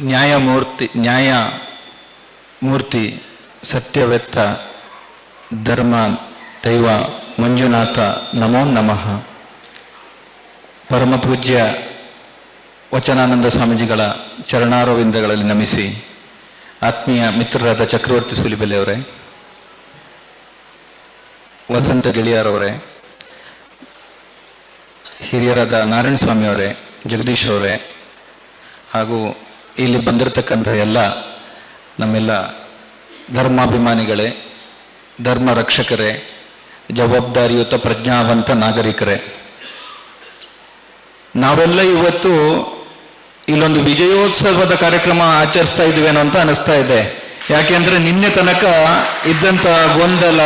ನ್ಯಾಯಮೂರ್ತಿ ನ್ಯಾಯ ಮೂರ್ತಿ ಸತ್ಯವೆತ್ತ ಧರ್ಮ ದೈವ ಮಂಜುನಾಥ ನಮೋ ನಮಃ. ಪರಮ ಪೂಜ್ಯ ವಚನಾನಂದ ಸ್ವಾಮೀಜಿಗಳ ಚರಣಾರವಿಂದಗಳಲ್ಲಿ ನಮಿಸಿ ಆತ್ಮೀಯ ಮಿತ್ರರಾದ ಚಕ್ರವರ್ತಿ ಸುಲಿಬೆಲೆ ಅವರೇ ವಸಂತ ಗೆಳೆಯರವರೇ, ಹಿರಿಯರಾದ ನಾರಾಯಣ ಸ್ವಾಮಿಯವರೇ ಜಗದೀಶ್ ಅವರೇ ಹಾಗೂ ಇಲ್ಲಿ ಬಂದಿರತಕ್ಕಂಥ ಎಲ್ಲ ನಮ್ಮೆಲ್ಲ ಧರ್ಮಾಭಿಮಾನಿಗಳೇ, ಧರ್ಮ ರಕ್ಷಕರೇ, ಜವಾಬ್ದಾರಿಯುತ ಪ್ರಜ್ಞಾವಂತ ನಾಗರಿಕರೇ. ನಾವೆಲ್ಲ ಇವತ್ತು ಇಲ್ಲೊಂದು ವಿಜಯೋತ್ಸವದ ಕಾರ್ಯಕ್ರಮ ಆಚರಿಸ್ತಾ ಇದ್ವೇನೋ ಅಂತ ಅನಿಸ್ತಾ ಇದೆ. ಯಾಕೆಂದ್ರೆ ನಿನ್ನೆ ತನಕ ಇದ್ದಂಥ ಗೊಂದಲ,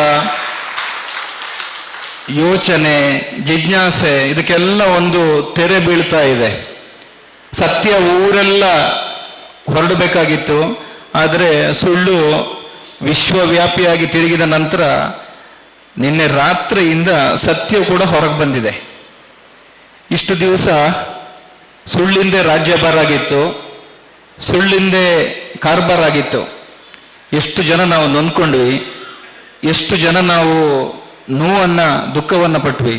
ಯೋಚನೆ, ಜಿಜ್ಞಾಸೆ, ಇದಕ್ಕೆಲ್ಲ ಒಂದು ತೆರೆ ಬೀಳ್ತಾ ಇದೆ. ಸತ್ಯ ಊರೆಲ್ಲ ಹೊರಡಬೇಕಾಗಿತ್ತು. ಆದರೆ ಸುಳ್ಳು ವಿಶ್ವವ್ಯಾಪಿಯಾಗಿ ತಿರುಗಿದ ನಂತರ ನಿನ್ನೆ ರಾತ್ರಿಯಿಂದ ಸತ್ಯ ಕೂಡ ಹೊರಗೆ ಬಂದಿದೆ. ಇಷ್ಟು ದಿವಸ ಸುಳ್ಳಿಂದೆ ರಾಜ್ಯಭಾರ ಆಗಿತ್ತು, ಸುಳ್ಳಿಂದೆ ಕಾರ್ಬಾರಾಗಿತ್ತು ಎಷ್ಟು ಜನ ನಾವು ನೊಂದ್ಕೊಂಡ್ವಿ, ಎಷ್ಟು ಜನ ನಾವು ನೋವನ್ನ, ದುಃಖವನ್ನು ಪಟ್ವಿ.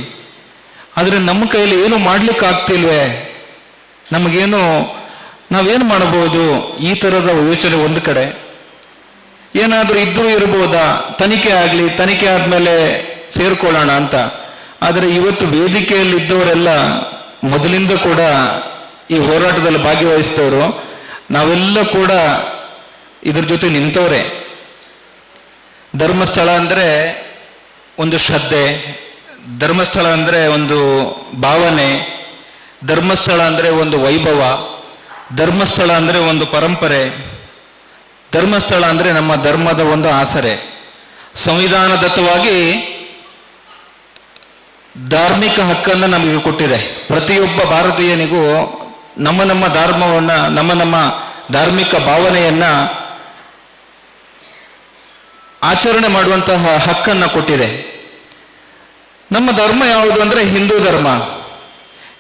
ಆದರೆ ನಮ್ಮ ಕೈಯಲ್ಲಿ ಏನು ಮಾಡ್ಲಿಕ್ಕೆ ಆಗ್ತಿಲ್ವೇ ನಮಗೇನು ನಾವೇನು ಮಾಡಬಹುದು? ಈ ಥರದ ಯೋಚನೆ ಒಂದು ಕಡೆ. ಏನಾದರೂ ಇದ್ದರೂ ಇರಬಹುದಾ ತನಿಖೆ ಆಗಲಿ, ತನಿಖೆ ಆದಮೇಲೆ ಸೇರ್ಕೊಳ್ಳೋಣ ಅಂತ. ಆದರೆ ಇವತ್ತು ವೇದಿಕೆಯಲ್ಲಿ ಇದ್ದವರೆಲ್ಲ ಮೊದಲಿಂದ ಕೂಡ ಈ ಹೋರಾಟದಲ್ಲಿ ಭಾಗವಹಿಸಿದವರು, ನಾವೆಲ್ಲ ಕೂಡ ಇದ್ರ ಜೊತೆ ನಿಂತವರೇ. ಧರ್ಮಸ್ಥಳ ಅಂದರೆ ಒಂದು ಶ್ರದ್ಧೆ, ಧರ್ಮಸ್ಥಳ ಅಂದರೆ ಒಂದು ಭಾವನೆ, ಧರ್ಮಸ್ಥಳ ಅಂದರೆ ಒಂದು ವೈಭವ. ಧರ್ಮಸ್ಥಳ ಅಂದರೆ ಒಂದು ಪರಂಪರೆ. ಧರ್ಮಸ್ಥಳ ಅಂದರೆ ನಮ್ಮ ಧರ್ಮದ ಒಂದು ಆಸರೆ. ಸಂವಿಧಾನದತ್ತವಾಗಿ ಧಾರ್ಮಿಕ ಹಕ್ಕನ್ನು ನಮಗೆ ಕೊಟ್ಟಿದೆ. ಪ್ರತಿಯೊಬ್ಬ ಭಾರತೀಯನಿಗೂ ನಮ್ಮ ನಮ್ಮ ಧರ್ಮವನ್ನ, ನಮ್ಮ ನಮ್ಮ ಧಾರ್ಮಿಕ ಭಾವನೆಯನ್ನ ಆಚರಣೆ ಮಾಡುವಂತಹ ಹಕ್ಕನ್ನು ಕೊಟ್ಟಿದೆ. ನಮ್ಮ ಧರ್ಮ ಯಾವುದು ಅಂದರೆ ಹಿಂದೂ ಧರ್ಮ.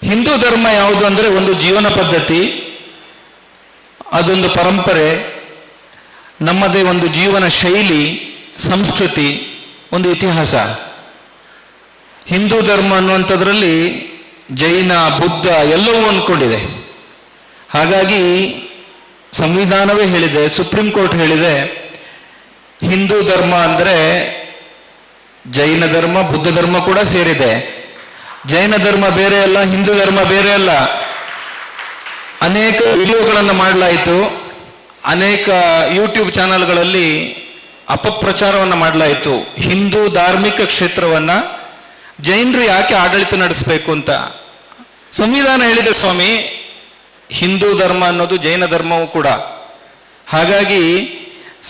ಹಿಂದೂ ಧರ್ಮ ಯಾವುದು ಅಂದರೆ ಒಂದು ಜೀವನ ಪದ್ಧತಿ. ಅದೊಂದು ಪರಂಪರೆ, ನಮ್ಮದೇ ಒಂದು ಜೀವನ ಶೈಲಿ, ಸಂಸ್ಕೃತಿ, ಒಂದು ಇತಿಹಾಸ. ಹಿಂದೂ ಧರ್ಮ ಅನ್ನುವಂಥದ್ರಲ್ಲಿ ಜೈನ, ಬುದ್ಧ ಎಲ್ಲವೂ ಅಂದ್ಕೊಂಡಿದೆ. ಹಾಗಾಗಿ ಸಂವಿಧಾನವೇ ಹೇಳಿದೆ, ಸುಪ್ರೀಂ ಕೋರ್ಟ್ ಹೇಳಿದೆ, ಹಿಂದೂ ಧರ್ಮ ಅಂದರೆ ಜೈನ ಧರ್ಮ, ಬುದ್ಧ ಧರ್ಮ ಕೂಡ ಸೇರಿದೆ. ಜೈನ ಧರ್ಮ ಬೇರೆ ಅಲ್ಲ, ಹಿಂದೂ ಧರ್ಮ ಬೇರೆ ಅಲ್ಲ. ಅನೇಕ ವಿಡಿಯೋಗಳನ್ನು ಮಾಡಲಾಯಿತು. ಅನೇಕ ಯೂಟ್ಯೂಬ್ ಚಾನೆಲ್ಗಳಲ್ಲಿ ಅಪಪ್ರಚಾರವನ್ನು ಮಾಡಲಾಯಿತು. ಹಿಂದೂ ಧಾರ್ಮಿಕ ಕ್ಷೇತ್ರವನ್ನ ಜೈನರು ಯಾಕೆ ಆಡಳಿತ ನಡೆಸಬೇಕು ಅಂತ. ಸಂವಿಧಾನ ಹೇಳಿದೆ ಸ್ವಾಮಿ, ಹಿಂದೂ ಧರ್ಮ ಅನ್ನೋದು ಜೈನ ಧರ್ಮವೂ ಕೂಡ. ಹಾಗಾಗಿ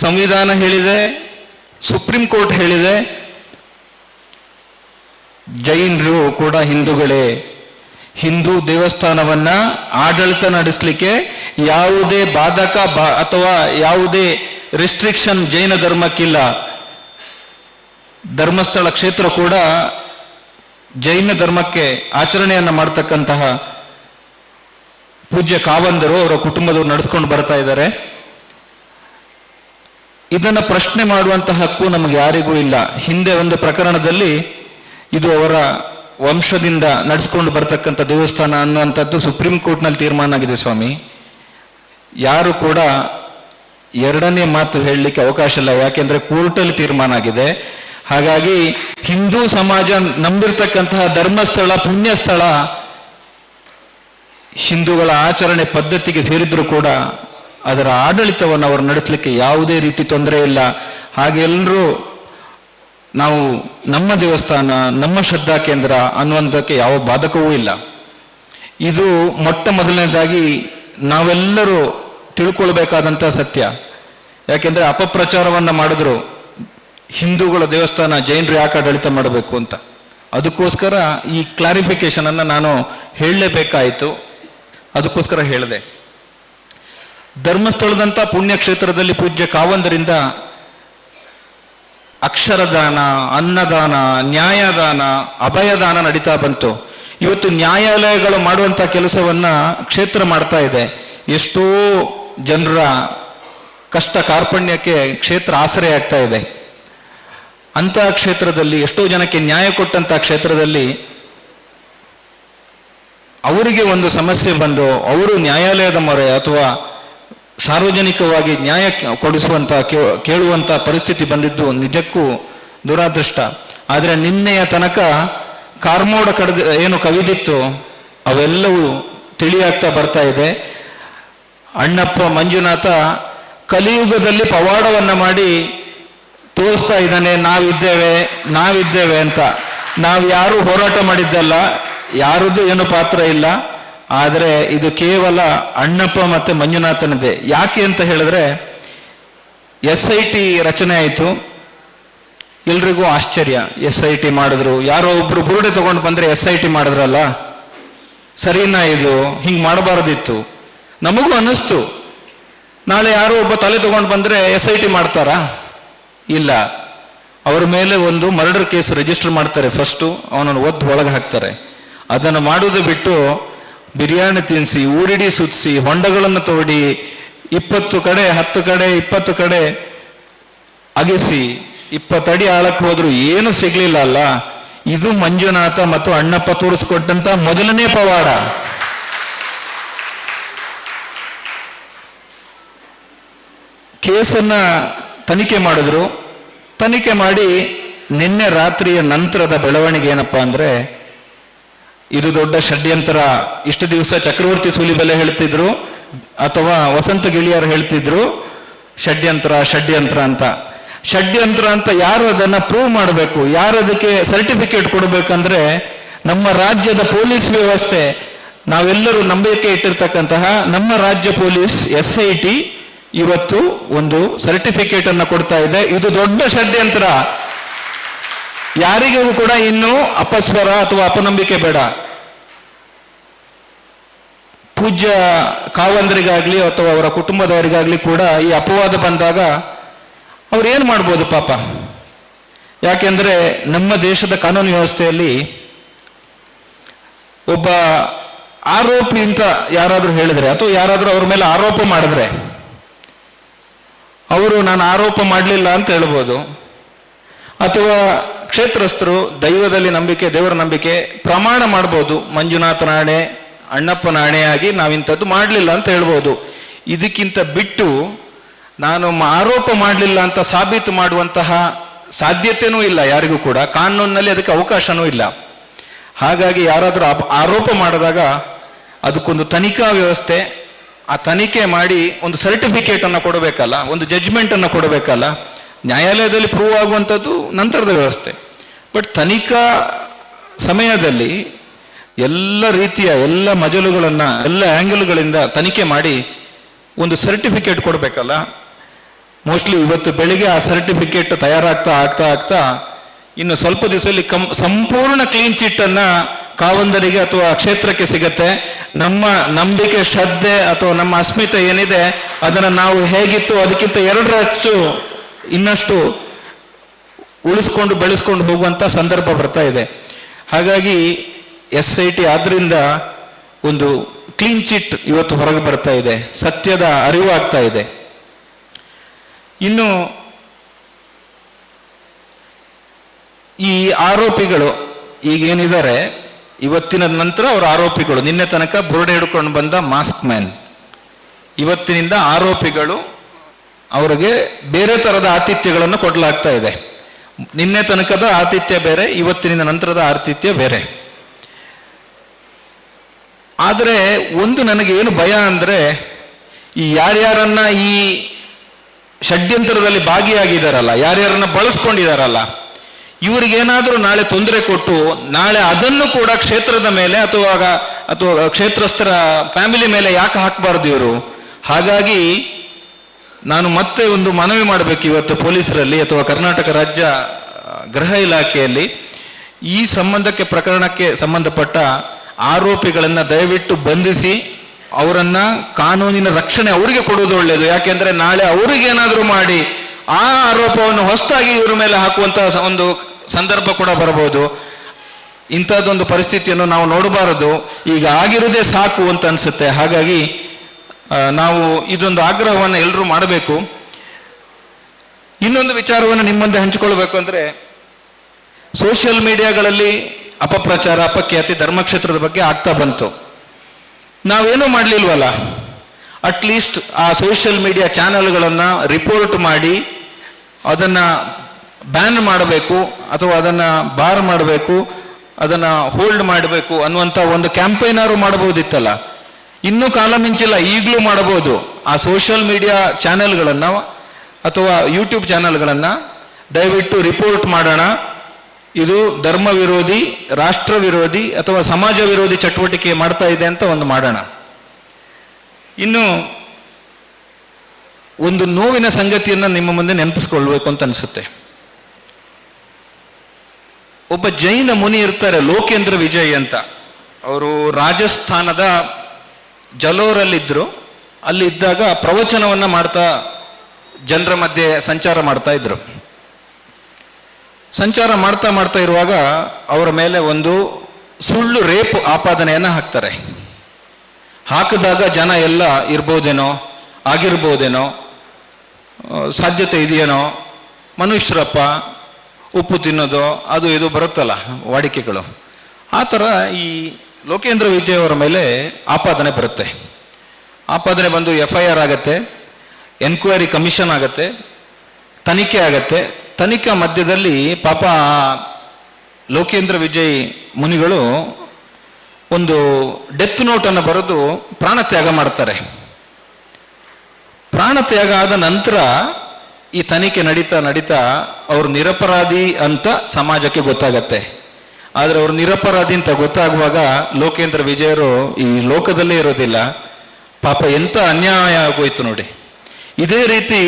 ಸಂವಿಧಾನ ಹೇಳಿದೆ, ಸುಪ್ರೀಂ ಕೋರ್ಟ್ ಹೇಳಿದೆ, ಜೈನರು ಕೂಡ ಹಿಂದೂಗಳೇ ಹಿಂದೂ ದೇವಸ್ಥಾನವನ್ನ ಆಡಳಿತ ನಡೆಸಲಿಕ್ಕೆ ಯಾವುದೇ ಬಾಧಕ ಅಥವಾ ಯಾವುದೇ ರಿಸ್ಟ್ರಿಕ್ಷನ್ ಜೈನ ಧರ್ಮಕ್ಕಿಲ್ಲ. ಧರ್ಮಸ್ಥಳ ಕ್ಷೇತ್ರ ಕೂಡ ಜೈನ ಧರ್ಮಕ್ಕೆ ಆಚರಣೆಯನ್ನ ಮಾಡ್ತಕ್ಕಂತಹ ಪೂಜ್ಯ ಕಾವಂದರು ಅವರ ಕುಟುಂಬದವರು ನಡೆಸ್ಕೊಂಡು ಬರ್ತಾ ಇದ್ದಾರೆ. ಇದನ್ನು ಪ್ರಶ್ನೆ ಮಾಡುವಂತಹ ಹಕ್ಕು ನಮಗೆ ಯಾರಿಗೂ ಇಲ್ಲ. ಹಿಂದೆ ಒಂದು ಪ್ರಕರಣದಲ್ಲಿ ಇದು ಅವರ ವಂಶದಿಂದ ನಡೆಸ್ಕೊಂಡು ಬರ್ತಕ್ಕಂಥ ದೇವಸ್ಥಾನ ಅನ್ನುವಂಥದ್ದು ಸುಪ್ರೀಂ ಕೋರ್ಟ್ನಲ್ಲಿ ತೀರ್ಮಾನ ಆಗಿದೆ ಸ್ವಾಮಿ. ಯಾರು ಕೂಡ ಎರಡನೇ ಮಾತು ಹೇಳಲಿಕ್ಕೆ ಅವಕಾಶ ಇಲ್ಲ. ಯಾಕೆಂದ್ರೆ ಕೋರ್ಟಲ್ಲಿ ತೀರ್ಮಾನ ಆಗಿದೆ ಹಾಗಾಗಿ ಹಿಂದೂ ಸಮಾಜ ನಂಬಿರ್ತಕ್ಕಂತಹ ಧರ್ಮಸ್ಥಳ ಪುಣ್ಯ ಸ್ಥಳ ಹಿಂದೂಗಳ ಆಚರಣೆ ಪದ್ಧತಿಗೆ ಸೇರಿದ್ರು ಕೂಡ ಅದರ ಆಡಳಿತವನ್ನು ಅವರು ನಡೆಸಲಿಕ್ಕೆ ಯಾವುದೇ ರೀತಿ ತೊಂದರೆ ಇಲ್ಲ. ಹಾಗೆ ಎಲ್ಲರೂ ನಾವು ನಮ್ಮ ದೇವಸ್ಥಾನ, ನಮ್ಮ ಶ್ರದ್ಧಾ ಕೇಂದ್ರ ಅನ್ನುವಂಥಕ್ಕೆ ಯಾವ ಬಾಧಕವೂ ಇಲ್ಲ. ಇದು ಮೊಟ್ಟ ಮೊದಲನೇದಾಗಿ ನಾವೆಲ್ಲರೂ ತಿಳ್ಕೊಳ್ಬೇಕಾದಂಥ ಸತ್ಯ. ಯಾಕೆಂದ್ರೆ ಅಪಪ್ರಚಾರವನ್ನ ಮಾಡಿದ್ರು ಹಿಂದೂಗಳ ದೇವಸ್ಥಾನ ಜೈನರು ಯಾಕೆ ಆಡಳಿತ ಮಾಡಬೇಕು ಅಂತ. ಅದಕ್ಕೋಸ್ಕರ ಈ ಕ್ಲಾರಿಫಿಕೇಶನ್ ಅನ್ನ ನಾನು ಹೇಳಲೇಬೇಕಾಯಿತು. ಅದಕ್ಕೋಸ್ಕರ ಹೇಳಿದೆ. ಧರ್ಮಸ್ಥಳದಂಥ ಪುಣ್ಯಕ್ಷೇತ್ರದಲ್ಲಿ ಪೂಜ್ಯ ಕಾವಂದರಿಂದ ಅಕ್ಷರದಾನ, ಅನ್ನದಾನ, ನ್ಯಾಯದಾನ, ಅಭಯದಾನ ನಡೀತಾ ಬಂತು. ಇವತ್ತು ನ್ಯಾಯಾಲಯಗಳು ಮಾಡುವಂತ ಕೆಲಸವನ್ನ ಕ್ಷೇತ್ರ ಮಾಡ್ತಾ ಇದೆ. ಎಷ್ಟೋ ಜನರ ಕಷ್ಟ ಕಾರ್ಪಣ್ಯಕ್ಕೆ ಕ್ಷೇತ್ರ ಆಸರೆ ಆಗ್ತಾ ಇದೆ. ಅಂತಹ ಕ್ಷೇತ್ರದಲ್ಲಿ, ಎಷ್ಟೋ ಜನಕ್ಕೆ ನ್ಯಾಯ ಕೊಟ್ಟಂತ ಕ್ಷೇತ್ರದಲ್ಲಿ ಅವರಿಗೆ ಒಂದು ಸಮಸ್ಯೆ ಬಂದು, ಅವರು ನ್ಯಾಯಾಲಯದ ಮೊರೆ ಅಥವಾ ಸಾರ್ವಜನಿಕವಾಗಿ ನ್ಯಾಯ ಕೊಡಿಸುವಂತ ಕೇಳುವಂಥ ಪರಿಸ್ಥಿತಿ ಬಂದಿದ್ದು ನಿಜಕ್ಕೂ ದುರಾದೃಷ್ಟ. ಆದರೆ ನಿನ್ನೆಯ ತನಕ ಕಾರ್ಮೋಡ ಕಡ್ದ, ಏನು ಕವಿದಿತ್ತು, ಅವೆಲ್ಲವೂ ತಿಳಿಯಾಗ್ತಾ ಬರ್ತಾ ಇದೆ. ಅಣ್ಣಪ್ಪ ಮಂಜುನಾಥ ಕಲಿಯುಗದಲ್ಲಿ ಪವಾಡವನ್ನ ಮಾಡಿ ತೋರಿಸ್ತಾ ಇದ್ದಾನೆ, ನಾವಿದ್ದೇವೆ ನಾವಿದ್ದೇವೆ ಅಂತ. ನಾವು ಯಾರು ಹೋರಾಟ ಮಾಡಿದ್ದಲ್ಲ, ಯಾರದ್ದು ಏನು ಪಾತ್ರ ಇಲ್ಲ. ಆದರೆ ಇದು ಕೇವಲ ಅಣ್ಣಪ್ಪ ಮತ್ತೆ ಮಂಜುನಾಥನದೇ ಯಾಕೆ ಅಂತ ಹೇಳಿದ್ರೆ, ಎಸ್ ಐ ಟಿ ರಚನೆ ಆಯಿತು. ಎಲ್ರಿಗೂ ಆಶ್ಚರ್ಯ. ಎಸ್ ಐ ಟಿ ಮಾಡಿದ್ರು. ಯಾರೋ ಒಬ್ರು ಬುರುಡೆ ತಗೊಂಡು ಬಂದ್ರೆ ಎಸ್ ಐ ಟಿ ಮಾಡಿದ್ರಲ್ಲ? ಸರಿನಾ ಇದು? ಹಿಂಗೆ ಮಾಡಬಾರ್ದಿತ್ತು. ನಮಗೂ ಅನ್ನಿಸ್ತು. ನಾಳೆ ಯಾರೋ ಒಬ್ಬ ತಲೆ ತಗೊಂಡು ಬಂದ್ರೆ ಎಸ್ ಐ ಟಿ ಮಾಡ್ತಾರಾ? ಇಲ್ಲ. ಅವರ ಮೇಲೆ ಒಂದು ಮರ್ಡರ್ ಕೇಸ್ ರಿಜಿಸ್ಟರ್ ಮಾಡ್ತಾರೆ ಫಸ್ಟು. ಅವನನ್ನು ಒದ್ದು ಒಳಗೆ ಹಾಕ್ತಾರೆ. ಅದನ್ನು ಮಾಡುವುದು ಬಿಟ್ಟು ಬಿರಿಯಾನಿ ತಿನ್ನಿಸಿ ಊರಿಡಿ ಸುತ್ತಿಸಿ ಹೊಂಡಗಳನ್ನು ತೋಡಿ, ಇಪ್ಪತ್ತು ಕಡೆ, ಹತ್ತು ಕಡೆ, ಇಪ್ಪತ್ತು ಕಡೆ ಅಗಿಸಿ ಇಪ್ಪತ್ತಡಿ ಆಳಕ್ಕೆ ಹೋದ್ರು ಏನು ಸಿಗ್ಲಿಲ್ಲ ಅಲ್ಲ? ಇದು ಮಂಜುನಾಥ ಮತ್ತು ಅಣ್ಣಪ್ಪ ತೋರಿಸ್ಕೊಟ್ಟಂತ ಮೊದಲನೇ ಪವಾಡ. ಕೇಸನ್ನ ತನಿಖೆ ಮಾಡಿದ್ರು. ತನಿಖೆ ಮಾಡಿ ನಿನ್ನೆ ರಾತ್ರಿಯ ನಂತರದ ಬೆಳವಣಿಗೆ ಏನಪ್ಪಾ ಅಂದ್ರೆ ಇದು ದೊಡ್ಡ ಷಡ್ಯಂತರ. ಇಷ್ಟು ದಿವಸ ಚಕ್ರವರ್ತಿ ಸೂಲಿಬೆಲೆ ಹೇಳ್ತಿದ್ರು, ಅಥವಾ ವಸಂತ ಗಿಳಿಯರು ಹೇಳ್ತಿದ್ರು, ಷಡ್ಯಂತ್ರ ಷಡ್ಯಂತ್ರ ಅಂತ. ಷಡ್ಯಂತ್ರ ಅಂತ ಯಾರು ಅದನ್ನ ಪ್ರೂವ್ ಮಾಡಬೇಕು? ಯಾರು ಅದಕ್ಕೆ ಸರ್ಟಿಫಿಕೇಟ್ ಕೊಡಬೇಕಂದ್ರೆ ನಮ್ಮ ರಾಜ್ಯದ ಪೊಲೀಸ್ ವ್ಯವಸ್ಥೆ. ನಾವೆಲ್ಲರೂ ನಂಬಿಕೆ ಇಟ್ಟಿರ್ತಕ್ಕಂತಹ ನಮ್ಮ ರಾಜ್ಯ ಪೊಲೀಸ್, ಎಸ್ ಐ ಟಿ, ಇವತ್ತು ಒಂದು ಸರ್ಟಿಫಿಕೇಟ್ ಅನ್ನು ಕೊಡ್ತಾ ಇದೆ. ಇದು ದೊಡ್ಡ ಷಡ್ಯಂತ್ರ. ಯಾರಿಗೂ ಕೂಡ ಇನ್ನು ಅಪಸ್ವರ ಅಥವಾ ಅಪನಂಬಿಕೆ ಬೇಡ. ಪೂಜ್ಯ ಕಾವಂದರಿಗಾಗ್ಲಿ ಅಥವಾ ಅವರ ಕುಟುಂಬದವರಿಗಾಗ್ಲಿ ಕೂಡ ಈ ಅಪವಾದ ಬಂದಾಗ ಅವ್ರು ಏನು ಮಾಡ್ಬೋದು ಪಾಪ? ಯಾಕೆಂದ್ರೆ ನಮ್ಮ ದೇಶದ ಕಾನೂನು ವ್ಯವಸ್ಥೆಯಲ್ಲಿ ಒಬ್ಬ ಆರೋಪಿ ಅಂತ ಯಾರಾದರೂ ಹೇಳಿದ್ರೆ ಅಥವಾ ಯಾರಾದರೂ ಅವ್ರ ಮೇಲೆ ಆರೋಪ ಮಾಡಿದ್ರೆ, ಅವರು ನಾನು ಆರೋಪ ಮಾಡಲಿಲ್ಲ ಅಂತ ಹೇಳ್ಬೋದು. ಅಥವಾ ಕ್ಷೇತ್ರಸ್ಥರು ದೈವದಲ್ಲಿ ನಂಬಿಕೆ, ದೇವರ ನಂಬಿಕೆ ಪ್ರಮಾಣ ಮಾಡ್ಬೋದು. ಮಂಜುನಾಥ ನಾಣೆ, ಅಣ್ಣಪ್ಪ ನಾಣೆಯಾಗಿ ನಾವಿಂಥದ್ದು ಮಾಡಲಿಲ್ಲ ಅಂತ ಹೇಳ್ಬೋದು. ಇದಕ್ಕಿಂತ ಬಿಟ್ಟು ನಾನು ಆರೋಪ ಮಾಡಲಿಲ್ಲ ಅಂತ ಸಾಬೀತು ಮಾಡುವಂತಹ ಸಾಧ್ಯತೆನೂ ಇಲ್ಲ ಯಾರಿಗೂ ಕೂಡ. ಕಾನೂನಿನಲ್ಲಿ ಅದಕ್ಕೆ ಅವಕಾಶನೂ ಇಲ್ಲ. ಹಾಗಾಗಿ ಯಾರಾದರೂ ಆರೋಪ ಮಾಡಿದಾಗ ಅದಕ್ಕೊಂದು ತನಿಖಾ ವ್ಯವಸ್ಥೆ, ಆ ತನಿಖೆ ಮಾಡಿ ಒಂದು ಸರ್ಟಿಫಿಕೇಟ್ ಅನ್ನು ಕೊಡಬೇಕಲ್ಲ, ಒಂದು ಜಜ್ಮೆಂಟನ್ನು ಕೊಡಬೇಕಲ್ಲ, ನ್ಯಾಯಾಲಯದಲ್ಲಿ ಪ್ರೂವ್ ಆಗುವಂಥದ್ದು ನಂತರದ ವ್ಯವಸ್ಥೆ. ಬಟ್ ತನಿಖಾ ಸಮಯದಲ್ಲಿ ಎಲ್ಲ ರೀತಿಯ ಎಲ್ಲ ಮಜಲುಗಳನ್ನು, ಎಲ್ಲ ಆಂಗಲ್ಗಳಿಂದ ತನಿಖೆ ಮಾಡಿ ಒಂದು ಸರ್ಟಿಫಿಕೇಟ್ ಕೊಡಬೇಕಲ್ಲ? ಮೋಸ್ಟ್ಲಿ ಇವತ್ತು ಬೆಳಿಗ್ಗೆ ಆ ಸರ್ಟಿಫಿಕೇಟ್ ತಯಾರಾಗ್ತಾ, ಆಗ್ತಾ ಆಗ್ತಾ ಇನ್ನು ಸ್ವಲ್ಪ ದಿವಸದಲ್ಲಿ ಕಂ, ಸಂಪೂರ್ಣ ಕ್ಲೀನ್ ಚಿಟ್ ಅನ್ನ ಕಾವಂದರಿಗೆ ಅಥವಾ ಕ್ಷೇತ್ರಕ್ಕೆ ಸಿಗತ್ತೆ. ನಮ್ಮ ನಂಬಿಕೆ, ಶ್ರದ್ಧೆ ಅಥವಾ ನಮ್ಮ ಅಸ್ಮಿತೆ ಏನಿದೆ, ಅದನ್ನ ನಾವು ಹೇಗಿತ್ತು, ಅದಕ್ಕಿಂತ ಎರಡರಷ್ಟು ಇನ್ನಷ್ಟು ಉಳಿಸ್ಕೊಂಡು ಬೆಳೆಸ್ಕೊಂಡು ಹೋಗುವಂತ ಸಂದರ್ಭ ಬರ್ತಾ ಇದೆ. ಹಾಗಾಗಿ ಎಸ್ ಐ ಟಿ ಆದ್ರಿಂದ ಒಂದು ಕ್ಲೀನ್ ಚಿಟ್ ಇವತ್ತು ಹೊರಗೆ ಬರ್ತಾ ಇದೆ. ಸತ್ಯದ ಅರಿವು ಆಗ್ತಾ ಇದೆ. ಇನ್ನು ಈ ಆರೋಪಿಗಳು ಈಗೇನಿದ್ದಾರೆ, ಇವತ್ತಿನ ನಂತರ ಅವರ ಆರೋಪಿಗಳು, ನಿನ್ನೆ ತನಕ ಬುರುಡೆ ಹಿಡ್ಕೊಂಡು ಬಂದ ಮಾಸ್ಕ್ ಮ್ಯಾನ್ ಇವತ್ತಿನಿಂದ ಆರೋಪಿಗಳು ಅವರಿಗೆ ಬೇರೆ ತರದ ಆತಿಥ್ಯಗಳನ್ನು ಕೊಡಲಾಗ್ತಾ ಇದೆ. ನಿನ್ನೆ ತನಕದ ಆತಿಥ್ಯ ಬೇರೆ ಇವತ್ತಿನ ನಂತರದ ಆತಿಥ್ಯ ಬೇರೆ. ಆದರೆ ಒಂದು ನನಗೆ ಏನು ಭಯ ಅಂದರೆ, ಈ ಯಾರ್ಯಾರನ್ನ ಈ ಷಡ್ಯಂತ್ರದಲ್ಲಿ ಭಾಗಿಯಾಗಿದ್ದಾರಲ್ಲ ಯಾರ್ಯಾರನ್ನ ಬಳಸ್ಕೊಂಡಿದಾರಲ್ಲ, ಇವರಿಗೇನಾದರೂ ನಾಳೆ ತೊಂದರೆ ಕೊಟ್ಟು, ನಾಳೆ ಅದನ್ನು ಕೂಡ ಕ್ಷೇತ್ರದ ಮೇಲೆ ಅಥವಾ ಅಥವಾ ಕ್ಷೇತ್ರಸ್ಥರ ಫ್ಯಾಮಿಲಿ ಮೇಲೆ ಯಾಕೆ ಹಾಕಬಾರ್ದು ಇವರು? ಹಾಗಾಗಿ ನಾನು ಮತ್ತೆ ಒಂದು ಮನವಿ ಮಾಡಬೇಕು ಇವತ್ತು ಪೊಲೀಸರಲ್ಲಿ ಅಥವಾ ಕರ್ನಾಟಕ ರಾಜ್ಯ ಗೃಹ ಇಲಾಖೆಯಲ್ಲಿ. ಈ ಸಂಬಂಧಕ್ಕೆ ಪ್ರಕರಣಕ್ಕೆ ಸಂಬಂಧಪಟ್ಟ ಆರೋಪಿಗಳನ್ನು ದಯವಿಟ್ಟು ಬಂಧಿಸಿ, ಅವರನ್ನ ಕಾನೂನಿನ ರಕ್ಷಣೆ ಅವರಿಗೆ ಕೊಡುವುದು ಒಳ್ಳೆಯದು. ಯಾಕೆಂದ್ರೆ ನಾಳೆ ಅವರಿಗೇನಾದರೂ ಮಾಡಿ, ಆ ಆರೋಪವನ್ನು ಹೊಸದಾಗಿ ಇವರ ಮೇಲೆ ಹಾಕುವಂತಹ ಒಂದು ಸಂದರ್ಭ ಕೂಡ ಬರಬಹುದು. ಇಂಥದ್ದೊಂದು ಪರಿಸ್ಥಿತಿಯನ್ನು ನಾವು ನೋಡಬಾರದು. ಈಗ ಆಗಿರುವುದೇ ಸಾಕು ಅಂತ ಅನ್ಸುತ್ತೆ. ಹಾಗಾಗಿ ನಾವು ಇದೊಂದು ಆಗ್ರಹವನ್ನು ಎಲ್ಲರೂ ಮಾಡಬೇಕು. ಇನ್ನೊಂದು ವಿಚಾರವನ್ನು ನಿಮ್ಮಂದೆ ಹಂಚಿಕೊಳ್ಬೇಕು ಅಂದರೆ, ಸೋಷಿಯಲ್ ಮೀಡಿಯಾಗಳಲ್ಲಿ ಅಪಪ್ರಚಾರ, ಅಪಖ್ಯಾತಿ ಧರ್ಮಕ್ಷೇತ್ರದ ಬಗ್ಗೆ ಆಗ್ತಾ ಬಂತು. ನಾವೇನೂ ಮಾಡಲಿಲ್ವಲ್ಲ. ಅಟ್ಲೀಸ್ಟ್ ಆ ಸೋಷಿಯಲ್ ಮೀಡಿಯಾ ಚಾನೆಲ್ಗಳನ್ನು ರಿಪೋರ್ಟ್ ಮಾಡಿ, ಅದನ್ನು ಬ್ಯಾನ್ ಮಾಡಬೇಕು, ಅಥವಾ ಅದನ್ನು ಬಾರ್ ಮಾಡಬೇಕು, ಅದನ್ನು ಹೋಲ್ಡ್ ಮಾಡಬೇಕು ಅನ್ನುವಂಥ ಒಂದು ಕ್ಯಾಂಪೇನಾರು ಮಾಡಬಹುದಿತ್ತಲ್ಲ. ಇನ್ನೂ ಕಾಲ ಮಿಂಚಿಲ್ಲ, ಈಗಲೂ ಮಾಡಬಹುದು. ಆ ಸೋಷಿಯಲ್ ಮೀಡಿಯಾ ಚಾನೆಲ್ಗಳನ್ನು ಅಥವಾ ಯೂಟ್ಯೂಬ್ ಚಾನೆಲ್ಗಳನ್ನು ದಯವಿಟ್ಟು ರಿಪೋರ್ಟ್ ಮಾಡೋಣ. ಇದು ಧರ್ಮ ವಿರೋಧಿ, ರಾಷ್ಟ್ರ ವಿರೋಧಿ ಅಥವಾ ಸಮಾಜ ವಿರೋಧಿ ಚಟುವಟಿಕೆ ಮಾಡ್ತಾ ಇದೆ ಅಂತ ಒಂದು ಮಾಡೋಣ. ಇನ್ನು ಒಂದು ನೋವಿನ ಸಂಗತಿಯನ್ನು ನಿಮ್ಮ ಮುಂದೆ ನೆನಪಿಸ್ಕೊಳ್ಬೇಕು ಅಂತ ಅನಿಸುತ್ತೆ. ಒಬ್ಬ ಜೈನ ಮುನಿ ಇರ್ತಾರೆ ಲೋಕೇಂದ್ರ ವಿಜಯ್ ಅಂತ. ಅವರು ರಾಜಸ್ಥಾನದ ಜಲೋರಲ್ಲಿದ್ದರು ಅಲ್ಲಿ ಇದ್ದಾಗ ಪ್ರವಚನವನ್ನು ಮಾಡ್ತಾ ಜನರ ಮಧ್ಯೆ ಸಂಚಾರ ಮಾಡ್ತಾ ಇದ್ರು. ಸಂಚಾರ ಮಾಡ್ತಾ ಮಾಡ್ತಾ ಇರುವಾಗ ಅವರ ಮೇಲೆ ಒಂದು ಸುಳ್ಳು ರೇಪ್ ಆಪಾದನೆಯನ್ನು ಹಾಕ್ತಾರೆ. ಹಾಕಿದಾಗ ಜನ ಎಲ್ಲ ಇರ್ಬೋದೇನೋ, ಆಗಿರ್ಬೋದೇನೋ ಸಾಧ್ಯತೆ ಇದೆಯೇನೋ, ಮನುಷ್ಯರಪ್ಪ, ಉಪ್ಪು ತಿನ್ನೋದು, ಅದು ಇದು ಬರುತ್ತಲ್ಲ, ವಾಡಿಕೆಗಳು. ಆ ಥರ ಈ ಲೋಕೇಂದ್ರ ವಿಜಯ್ ಅವರ ಮೇಲೆ ಆಪಾದನೆ ಬರುತ್ತೆ. ಆಪಾದನೆ ಬಂದು ಎಫ್ ಐ ಆರ್ ಆಗತ್ತೆ, ಎನ್ಕ್ವೈರಿ ಕಮಿಷನ್ ಆಗತ್ತೆ, ತನಿಖೆ ಆಗತ್ತೆ. ತನಿಖಾ ಮಧ್ಯದಲ್ಲಿ ಪಾಪ ಲೋಕೇಂದ್ರ ವಿಜಯ್ ಮುನಿಗಳು ಒಂದು ಡೆತ್ ನೋಟನ್ನು ಬರೆದು ಪ್ರಾಣತ್ಯಾಗ ಮಾಡ್ತಾರೆ. ಪ್ರಾಣತ್ಯಾಗ ಆದ ನಂತರ ಈ ತನಿಖೆ ನಡೀತಾ ನಡೀತಾ ಅವರು ನಿರಪರಾಧಿ ಅಂತ ಸಮಾಜಕ್ಕೆ ಗೊತ್ತಾಗತ್ತೆ. ಆದ್ರೆ ಅವ್ರು ನಿರಪರಾಧಿ ಅಂತ ಗೊತ್ತಾಗುವಾಗ ಲೋಕೇಂದ್ರ ವಿಜಯರು ಈ ಲೋಕದಲ್ಲೇ ಇರೋದಿಲ್ಲ. ಪಾಪ ಎಂತ ಅನ್ಯಾಯ ಆಗೋಯ್ತು ನೋಡಿ. ಇದೇ ರೀತಿ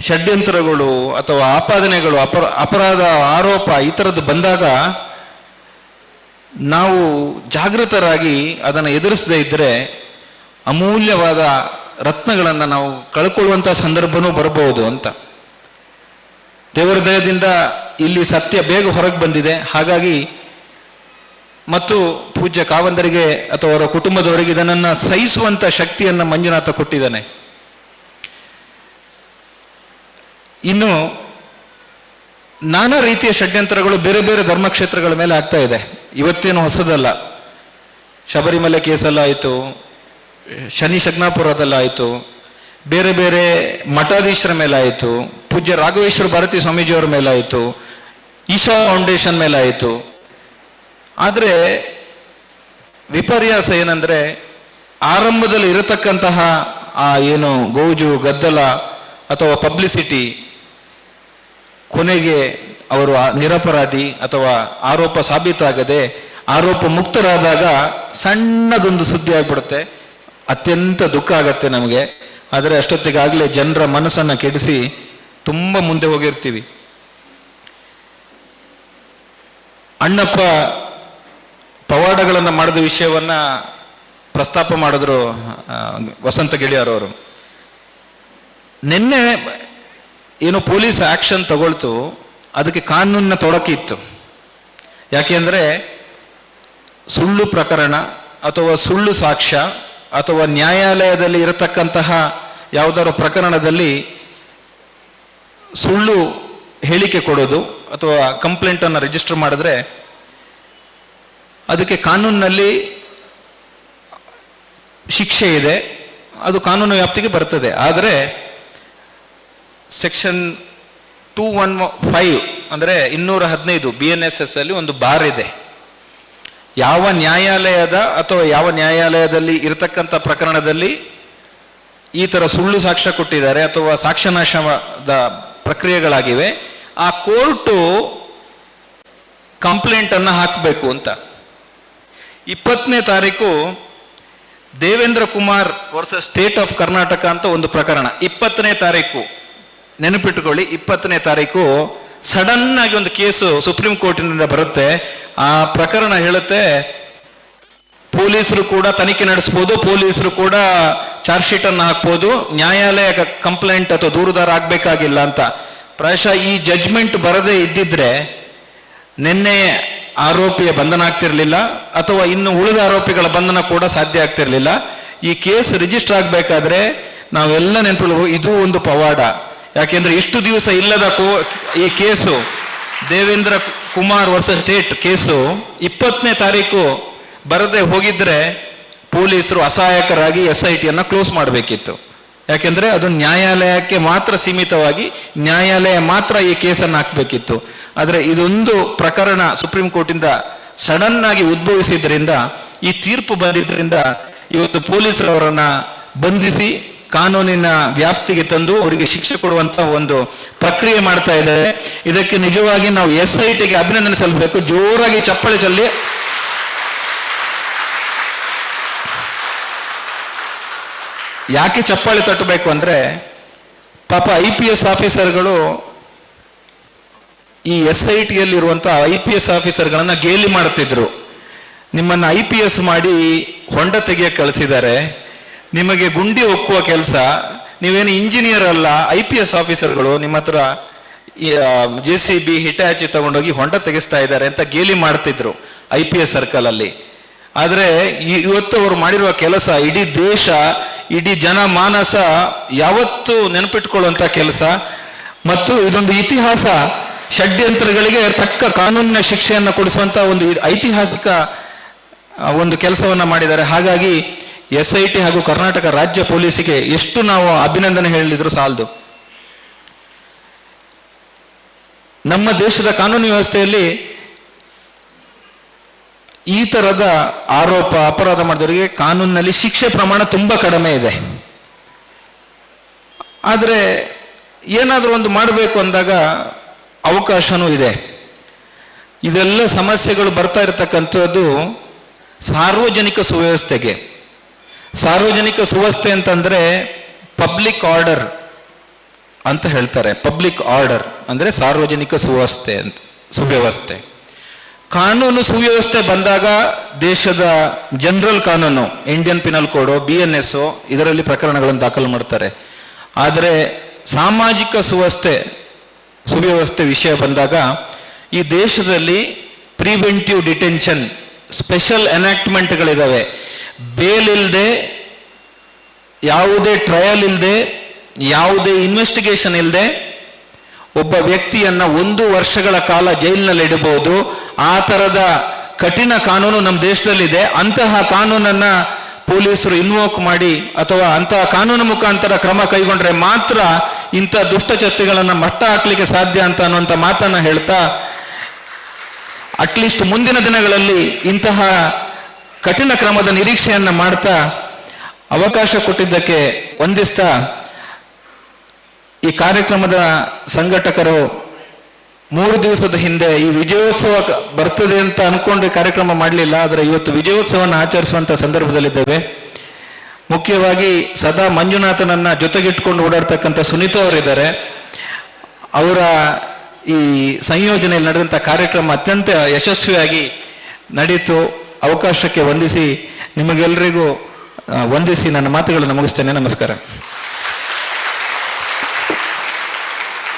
ಷಡ್ಯಂತ್ರಗಳು ಅಥವಾ ಆಪಾದನೆಗಳು, ಅಪರ, ಅಪರಾಧ ಆರೋಪ ಈ ಥರದ್ದು ಬಂದಾಗ ನಾವು ಜಾಗೃತರಾಗಿ ಅದನ್ನು ಎದುರಿಸದೇ ಇದ್ದರೆ ಅಮೂಲ್ಯವಾದ ರತ್ನಗಳನ್ನು ನಾವು ಕಳ್ಕೊಳ್ಳುವಂಥ ಸಂದರ್ಭನೂ ಬರಬಹುದು ಅಂತ. ದೇವರ ದಯದಿಂದ ಇಲ್ಲಿ ಸತ್ಯ ಬೇಗ ಹೊರಗೆ ಬಂದಿದೆ. ಹಾಗಾಗಿ ಮತ್ತು ಪೂಜ್ಯ ಕಾವಂದರಿಗೆ ಅಥವಾ ಅವರ ಕುಟುಂಬದವರಿಗೆ ಇದನ್ನ ಸಹಿಸುವಂತ ಶಕ್ತಿಯನ್ನು ಮಂಜುನಾಥ ಕೊಟ್ಟಿದ್ದಾನೆ. ಇನ್ನು ನಾನಾ ರೀತಿಯ ಷಡ್ಯಂತ್ರಗಳು ಬೇರೆ ಬೇರೆ ಧರ್ಮಕ್ಷೇತ್ರಗಳ ಮೇಲೆ ಆಗ್ತಾ ಇದೆ. ಇವತ್ತೇನು ಹೊಸದಲ್ಲ. ಶಬರಿಮಲೆ ಕೇಸಲ್ಲಾಯಿತು, ಶನಿ ಶಗ್ನಾಪುರದಲ್ಲಾಯಿತು, ಬೇರೆ ಬೇರೆ ಮಠಾಧೀಶರ ಮೇಲಾಯಿತು ಪೂಜ್ಯ ರಾಘವೇಶ್ವರ ಭಾರತಿ ಸ್ವಾಮೀಜಿಯವರ ಮೇಲಾಯಿತು, ಈಶಾ ಫೌಂಡೇಶನ್ ಮೇಲಾಯಿತು. ಆದರೆ ವಿಪರ್ಯಾಸ ಏನಂದ್ರೆ ಆರಂಭದಲ್ಲಿ ಇರತಕ್ಕಂತಹ ಆ ಏನು ಗೌಜು, ಗದ್ದಲ ಅಥವಾ ಪಬ್ಲಿಸಿಟಿ ಕೊನೆಗೆ ಅವರು ನಿರಪರಾಧಿ ಅಥವಾ ಆರೋಪ ಸಾಬೀತಾಗದೆ, ಆರೋಪ ಮುಕ್ತರಾದಾಗ ಸಣ್ಣದೊಂದು ಸುದ್ದಿ ಆಗ್ಬಿಡುತ್ತೆ. ಅತ್ಯಂತ ದುಃಖ ಆಗತ್ತೆ ನಮಗೆ. ಆದರೆ ಅಷ್ಟೊತ್ತಿಗಾಗಲೇ ಜನರ ಮನಸ್ಸನ್ನು ಕೆಡಿಸಿ ತುಂಬ ಮುಂದೆ ಹೋಗಿರ್ತೀವಿ. ಅಣ್ಣಪ್ಪ ಪವಾಡಗಳನ್ನು ಮಾಡಿದ ವಿಷಯವನ್ನ ಪ್ರಸ್ತಾಪ ಮಾಡಿದ್ರು ವಸಂತ ಗೆಳೆಯರವರು ನಿನ್ನೆ ಏನು ಪೊಲೀಸ್ ಆಕ್ಷನ್ ತಗೊಳ್ತು, ಅದಕ್ಕೆ ಕಾನೂನಿನ ತೊಡಕೆ ಇತ್ತು. ಯಾಕೆಂದ್ರೆ ಸುಳ್ಳು ಪ್ರಕರಣ ಅಥವಾ ಸುಳ್ಳು ಸಾಕ್ಷ್ಯ ಅಥವಾ ನ್ಯಾಯಾಲಯದಲ್ಲಿ ಇರತಕ್ಕಂತಹ ಯಾವುದಾದ್ರು ಪ್ರಕರಣದಲ್ಲಿ ಸುಳ್ಳು ಹೇಳಿಕೆ ಕೊಡೋದು ಅಥವಾ ಕಂಪ್ಲೇಂಟ್ ಅನ್ನು ರಿಜಿಸ್ಟರ್ ಮಾಡಿದ್ರೆ ಅದಕ್ಕೆ ಕಾನೂನಿನಲ್ಲಿ ಶಿಕ್ಷೆ ಇದೆ. ಅದು ಕಾನೂನು ವ್ಯಾಪ್ತಿಗೆ ಬರ್ತದೆ. ಆದರೆ ಸೆಕ್ಷನ್ ಟೂ ಒನ್ ಫೈವ್ ಅಂದರೆ ಇನ್ನೂರ ಹದಿನೈದು ಬಿ ಎನ್ ಎಸ್ ಎಸ್ ಅಲ್ಲಿ ಒಂದು ಬಾರ್ ಇದೆ. ಯಾವ ನ್ಯಾಯಾಲಯದ ಅಥವಾ ಯಾವ ನ್ಯಾಯಾಲಯದಲ್ಲಿ ಇರತಕ್ಕಂಥ ಪ್ರಕರಣದಲ್ಲಿ ಈ ಥರ ಸುಳ್ಳು ಸಾಕ್ಷ್ಯ ಕೊಟ್ಟಿದ್ದಾರೆ ಅಥವಾ ಸಾಕ್ಷ್ಯನಾಶದ ಪ್ರಕ್ರಿಯೆಗಳಾಗಿವೆ. ಆ ಕೋರ್ಟು ಕಂಪ್ಲೇಂಟ್ ಅನ್ನ ಹಾಕಬೇಕು ಅಂತ. ಇಪ್ಪತ್ತನೇ ತಾರೀಕು Devendra Kumar versus state of Karnataka ಅಂತ ಒಂದು ಪ್ರಕರಣ. ಇಪ್ಪತ್ತನೇ ತಾರೀಕು ನೆನಪಿಟ್ಟುಕೊಳ್ಳಿ ಇಪ್ಪತ್ತನೇ ತಾರೀಕು ಸಡನ್ ಆಗಿ ಒಂದು ಕೇಸು ಸುಪ್ರೀಂ ಕೋರ್ಟಿನಿಂದ ಬರುತ್ತೆ. ಆ ಪ್ರಕರಣ ಹೇಳುತ್ತೆ ಪೊಲೀಸರು ಕೂಡ ತನಿಖೆ ನಡೆಸಬಹುದು ಪೊಲೀಸರು ಕೂಡ ಚಾರ್ಜ್ ಶೀಟ್ ಅನ್ನು ಹಾಕ್ಬೋದು. ನ್ಯಾಯಾಲಯ ಕಂಪ್ಲೇಂಟ್ ಅಥವಾ ದೂರುದಾರ ಆಗ್ಬೇಕಾಗಿಲ್ಲ ಅಂತ. ಪ್ರಾಯಶಃ ಈ ಜಡ್ಜ್ಮೆಂಟ್ ಬರದೇ ಇದ್ದಿದ್ರೆ ನಿನ್ನೆ ಆರೋಪಿಯ ಬಂಧನ ಆಗ್ತಿರ್ಲಿಲ್ಲ, ಅಥವಾ ಇನ್ನು ಉಳಿದ ಆರೋಪಿಗಳ ಬಂಧನ ಕೂಡ ಸಾಧ್ಯ ಆಗ್ತಿರ್ಲಿಲ್ಲ. ಈ ಕೇಸ್ ರಿಜಿಸ್ಟರ್ ಆಗಬೇಕಾದ್ರೆ ನಾವೆಲ್ಲ ನೆನಪು ಇದು ಒಂದು ಪವಾಡ. ಯಾಕೆಂದ್ರೆ ಇಷ್ಟು ದಿವಸ ಇಲ್ಲದ ಈ case Devendra Kumar versus state case ಇಪ್ಪತ್ತನೇ ತಾರೀಕು ಬರದೆ ಹೋಗಿದ್ರೆ ಪೊಲೀಸರು ಅಸಹಾಯಕರಾಗಿ ಎಸ್ ಐ ಟಿಯನ್ನು ಕ್ಲೋಸ್ ಮಾಡಬೇಕಿತ್ತು. ಯಾಕೆಂದರೆ ಅದು ನ್ಯಾಯಾಲಯಕ್ಕೆ ಮಾತ್ರ ಸೀಮಿತವಾಗಿ ನ್ಯಾಯಾಲಯ ಮಾತ್ರ ಈ ಕೇಸನ್ನು ಹಾಕಬೇಕಿತ್ತು. ಆದರೆ ಇದೊಂದು ಪ್ರಕರಣ ಸುಪ್ರೀಂ ಕೋರ್ಟಿಂದ ಸಡನ್ ಆಗಿ ಉದ್ಭವಿಸಿದ್ರಿಂದ, ಈ ತೀರ್ಪು ಬಂದಿದ್ದರಿಂದ ಇವತ್ತು ಪೊಲೀಸರವರನ್ನ ಬಂಧಿಸಿ ಕಾನೂನಿನ ವ್ಯಾಪ್ತಿಗೆ ತಂದು ಅವರಿಗೆ ಶಿಕ್ಷೆ ಕೊಡುವಂತ ಒಂದು ಪ್ರಕ್ರಿಯೆ ಮಾಡ್ತಾ ಇದ್ದಾರೆ. ಇದಕ್ಕೆ ನಿಜವಾಗಿ ನಾವು ಎಸ್ ಐ ಟಿಗೆ ಅಭಿನಂದನೆ ಸಲ್ಲಬೇಕು ಜೋರಾಗಿ ಚಪ್ಪಳೆ ಚಲ್ಲಿ ಯಾಕೆ ಚಪ್ಪಾಳೆ ತಟ್ಟಬೇಕು ಅಂದರೆ ಪಾಪ ಐ ಪಿ ಎಸ್ ಆಫೀಸರ್ಗಳು ಈ ಎಸ್ ಐ ಟಿಯಲ್ಲಿರುವಂಥ ಐ ಪಿ ಎಸ್ ಆಫೀಸರ್ಗಳನ್ನು ಗೇಲಿ ಮಾಡ್ತಿದ್ರು ನಿಮ್ಮನ್ನು ಐ ಪಿ ಎಸ್ ಮಾಡಿ ಹೊಂಡ ತೆಗೆಯಕ್ಕೆ ಕಳಿಸಿದ್ದಾರೆ. ನಿಮಗೆ ಗುಂಡಿ ಒಕ್ಕುವ ಕೆಲಸ. ನೀವೇನು ಇಂಜಿನಿಯರ್ ಅಲ್ಲ, ಐ ಪಿ ಎಸ್ ಆಫೀಸರ್ಗಳು ನಿಮ್ಮ ಹತ್ರ ಜೆ ಸಿ ಬಿ ಹಿಟಾಚಿ ತಗೊಂಡೋಗಿ ಹೊಂಡ ತೆಗೆಸ್ತಾ ಇದ್ದಾರೆ ಅಂತ ಗೇಲಿ ಮಾಡ್ತಿದ್ರು ಐ ಪಿ ಎಸ್ ಸರ್ಕಲ್ ಅಲ್ಲಿ ಆದ್ರೆ ಇವತ್ತು ಅವರು ಮಾಡಿರುವ ಕೆಲಸ ಇಡೀ ದೇಶ ಇಡೀ ಜನ ಮಾನಸ ಯಾವತ್ತು ನೆನಪಿಟ್ಕೊಳ್ಳುವಂತ ಕೆಲಸ. ಮತ್ತು ಇದೊಂದು ಇತಿಹಾಸ, ಷಡ್ಯಂತ್ರಗಳಿಗೆ ತಕ್ಕ ಕಾನೂನಿನ ಶಿಕ್ಷೆಯನ್ನು ಕೊಡಿಸುವಂಥ ಒಂದು ಐತಿಹಾಸಿಕ ಒಂದು ಕೆಲಸವನ್ನ ಮಾಡಿದ್ದಾರೆ. ಹಾಗಾಗಿ ಎಸ್ ಐ ಟಿ ಹಾಗೂ ಕರ್ನಾಟಕ ರಾಜ್ಯ ಪೊಲೀಸಿಗೆ ಎಷ್ಟು ನಾವು ಅಭಿನಂದನೆ ಹೇಳಿದ್ರು ಸಾಲದು. ನಮ್ಮ ದೇಶದ ಕಾನೂನು ವ್ಯವಸ್ಥೆಯಲ್ಲಿ ಈ ತರದ ಆರೋಪ ಅಪರಾಧ ಮಾಡಿದವರಿಗೆ ಕಾನೂನಿನಲ್ಲಿ ಶಿಕ್ಷೆ ಪ್ರಮಾಣ ತುಂಬಾ ಕಡಿಮೆ ಇದೆ. ಆದರೆ ಏನಾದರೂ ಒಂದು ಮಾಡಬೇಕು ಅಂದಾಗ ಅವಕಾಶವೂ ಇದೆ. ಇದೆಲ್ಲ ಸಮಸ್ಯೆಗಳು ಬರ್ತಾ ಇರತಕ್ಕಂಥದ್ದು ಸಾರ್ವಜನಿಕ ಸುವ್ಯವಸ್ಥೆಗೆ. ಸಾರ್ವಜನಿಕ ಸುವ್ಯವಸ್ಥೆ ಅಂತಂದ್ರೆ ಪಬ್ಲಿಕ್ ಆರ್ಡರ್ ಅಂತ ಹೇಳ್ತಾರೆ. ಪಬ್ಲಿಕ್ ಆರ್ಡರ್ ಅಂದ್ರೆ ಸಾರ್ವಜನಿಕ ಸುವ್ಯವಸ್ಥೆ ಅಂತ, ಸುವ್ಯವಸ್ಥೆ. ಕಾನೂನು ಸುವ್ಯವಸ್ಥೆ ಬಂದಾಗ ದೇಶದ ಜನರಲ್ ಕಾನೂನು Indian penal code B N S ಇದರಲ್ಲಿ ಪ್ರಕರಣಗಳನ್ನು ದಾಖಲು ಮಾಡ್ತಾರೆ. ಆದರೆ ಸಾಮಾಜಿಕ ಸುವಸ್ಥೆ ಸುವ್ಯವಸ್ಥೆ ವಿಷಯ ಬಂದಾಗ ಈ ದೇಶದಲ್ಲಿ ಪ್ರಿವೆಂಟಿವ್ ಡಿಟೆನ್ಷನ್ ಸ್ಪೆಷಲ್ ಎನಾಕ್ಟ್ಮೆಂಟ್ಗಳಿದ್ದಾವೆ ಬೇಲ್ ಇಲ್ಲದೆ ಯಾವುದೇ ಟ್ರಯಲ್ ಇಲ್ಲದೆ ಯಾವುದೇ ಇನ್ವೆಸ್ಟಿಗೇಷನ್ ಇಲ್ಲದೆ ಒಬ್ಬ ವ್ಯಕ್ತಿಯನ್ನ ಒಂದು ವರ್ಷಗಳ ಕಾಲ ಜೈಲಿನಲ್ಲಿ ಇಡಬಹುದು. ಆ ತರದ ಕಠಿಣ ಕಾನೂನು ನಮ್ಮ ದೇಶದಲ್ಲಿದೆ. ಅಂತಹ ಕಾನೂನನ್ನ ಪೊಲೀಸರು ಇನ್ವೋಕ್ ಮಾಡಿ ಅಥವಾ ಅಂತಹ ಕಾನೂನು ಮುಖಾಂತರ ಕ್ರಮ ಕೈಗೊಂಡ್ರೆ ಮಾತ್ರ ಇಂಥ ದುಷ್ಟಚರ್ತೆಗಳನ್ನ ಮಟ್ಟ ಹಾಕ್ಲಿಕ್ಕೆ ಸಾಧ್ಯ ಅಂತ ಅನ್ನುವಂಥ ಮಾತನ್ನ ಹೇಳ್ತಾ, ಅಟ್ಲೀಸ್ಟ್ ಮುಂದಿನ ದಿನಗಳಲ್ಲಿ ಇಂತಹ ಕಠಿಣ ಕ್ರಮದ ನಿರೀಕ್ಷೆಯನ್ನ ಮಾಡ್ತಾ ಅವಕಾಶ ಕೊಟ್ಟಿದ್ದಕ್ಕೆ ವಂದಿಸ್ತಾ ಈ ಕಾರ್ಯಕ್ರಮದ ಸಂಘಟಕರು ಮೂರು ದಿವಸದ ಹಿಂದೆ ಈ ವಿಜಯೋತ್ಸವ ಬರ್ತದೆ ಅಂತ ಅನ್ಕೊಂಡು ಕಾರ್ಯಕ್ರಮ ಮಾಡಲಿಲ್ಲ, ಆದರೆ ಇವತ್ತು ವಿಜಯೋತ್ಸವವನ್ನು ಆಚರಿಸುವಂತ ಸಂದರ್ಭದಲ್ಲಿದ್ದೇವೆ. ಮುಖ್ಯವಾಗಿ ಸದಾ ಮಂಜುನಾಥನನ್ನ ಜೊತೆಗಿಟ್ಕೊಂಡು ಓಡಾಡ್ತಕ್ಕಂಥ ಸುನೀತಾ ಅವರಿದ್ದಾರೆ. ಅವರ ಈ ಸಂಯೋಜನೆಯಲ್ಲಿ ನಡೆದಂಥ ಕಾರ್ಯಕ್ರಮ ಅತ್ಯಂತ ಯಶಸ್ವಿಯಾಗಿ ನಡೀತು. ಅವಕಾಶಕ್ಕೆ ವಂದಿಸಿ ನಿಮಗೆಲ್ಲರಿಗೂ ವಂದಿಸಿ ನನ್ನ ಮಾತುಗಳನ್ನು ಮುಗಿಸ್ತೇನೆ. ನಮಸ್ಕಾರ.